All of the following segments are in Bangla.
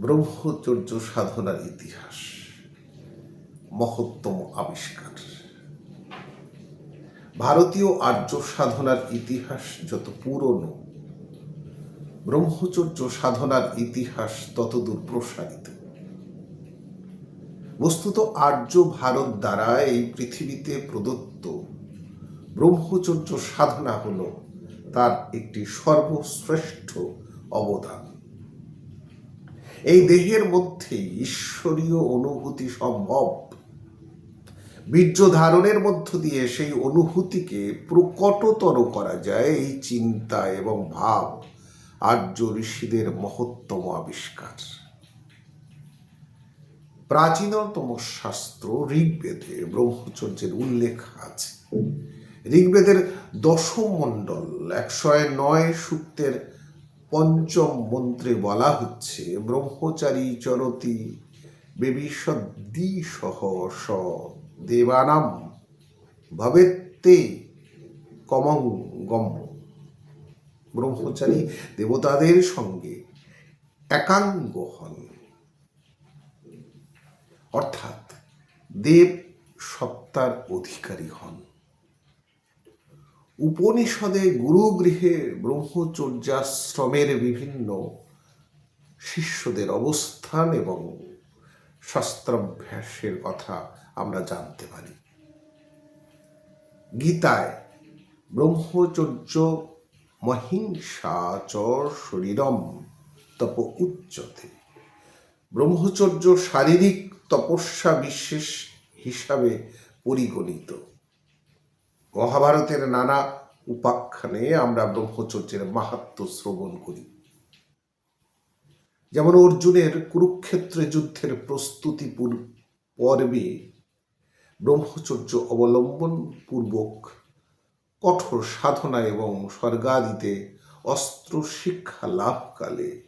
ব্রহ্মচর্য সাধনার ইতিহাস, মহত্তম আবিষ্কার। ভারতীয় আর্য সাধনার ইতিহাস যত পুরনো, ব্রহ্মচর্য সাধনার ইতিহাস ততদূর প্রসারিত। বস্তুত আর্য ভারত দ্বারা এই পৃথিবীতে প্রদত্ত ব্রহ্মচর্য সাধনা হল তার একটি সর্বশ্রেষ্ঠ অবদান। এই দেহের মধ্যে ঈশ্বরীয় অনুভূতি সম্ভব। বীর্য ধারণের মধ্য দিয়ে সেই অনুভূতিকে প্রকটতর করা যায় এই চিন্তা এবং ভাব, আর্য ঋষিদের মহত্তম আবিষ্কার। প্রাচীনতম শাস্ত্র ঋগ্বেদে ব্রহ্মচর্যের উল্লেখ আছে। ঋগ্বেদের দশম মণ্ডল একশো নয় সূক্তের পঞ্চম মন্ত্রে বলা হচ্ছে, ব্রহ্মচারী চরতি বেবিষদ্দি সহ স দেবানাম ভবেত্তে কমং গম্য ব্রহ্মচারী দেবতাদের সঙ্গে একাঙ্গ হন। অর্থাৎ দেব সত্তার অধিকারী হন। উপনিষদে গুরুগৃহে ব্রহ্মচর্যাশ্রমের বিভিন্ন শিষ্যদের অবস্থান এবং শাস্ত্রাভ্যাসের কথা আমরা জানতে পারি। গীতায় ব্রহ্মচর্য মহিংসা চ শরীরম তপ উচ্চতে। ব্রহ্মচর্য শারীরিক তপস্যা বিশেষ হিসাবে পরিগণিত। মহাভারতের নানা উপাখ্যানে আমরা ব্রহ্মচর্যের মাহাত্ম শ্রবণ করি। যেমন অর্জুনের কুরুক্ষেত্রে যুদ্ধের প্রস্তুতি পর্বে ব্রহ্মচর্য অবলম্বন পূর্বক কঠোর সাধনা এবং স্বর্গাদিতে অস্ত্র শিক্ষা লাভকালে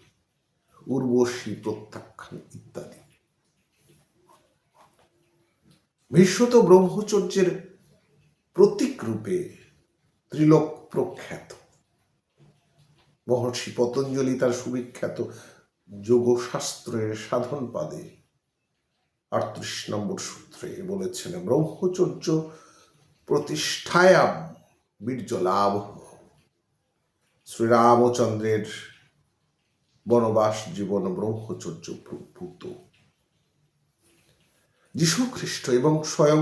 উর্বশী প্রত্যাখ্যান ইত্যাদি। ভীষ্মত ব্রহ্মচর্যের প্রতীক রূপে ত্রিলোক প্রখ্যাত। মহর্ষি পতঞ্জলি তার সুবিখ্যাত যোগশাস্ত্রের সাধন পাদে আটত্রিশ নম্বর সূত্রে বলেছেন, ব্রহ্মচর্য প্রতিষ্ঠায়াম বীর্য লাভ শ্রীরামচন্দ্রের বনবাস জীবন ব্রহ্মচর্য ভূত যীশু খ্রিস্ট এবং স্বয়ং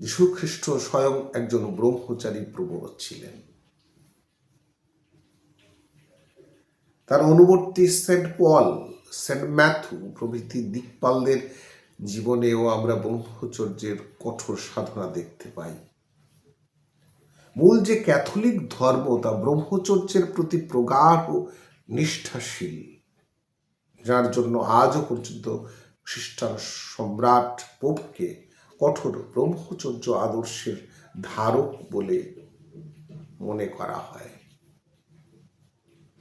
যীশু খ্রিস্ট স্বয়ং একজন ব্রহ্মচারী প্রবর ছিলেন। তার অনুবর্তী সেন্ট পল, সেন্ট ম্যাথু প্রভৃতি দিকপালদের জীবনেও আমরা ব্রহ্মচর্যের কঠোর সাধনা দেখতে পাই। মূল যে ক্যাথলিক ধর্ম তা ব্রহ্মচর্যের প্রতি প্রগাঢ় নিষ্ঠাশীল, যার জন্য আজও পর্যন্ত খ্রিস্টান সম্রাট পোপকে কঠোর ব্রহ্মচর্য আদর্শের ধারক বলে মনে করা হয়।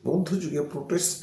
মধ্যযুগে প্রোটেস্ট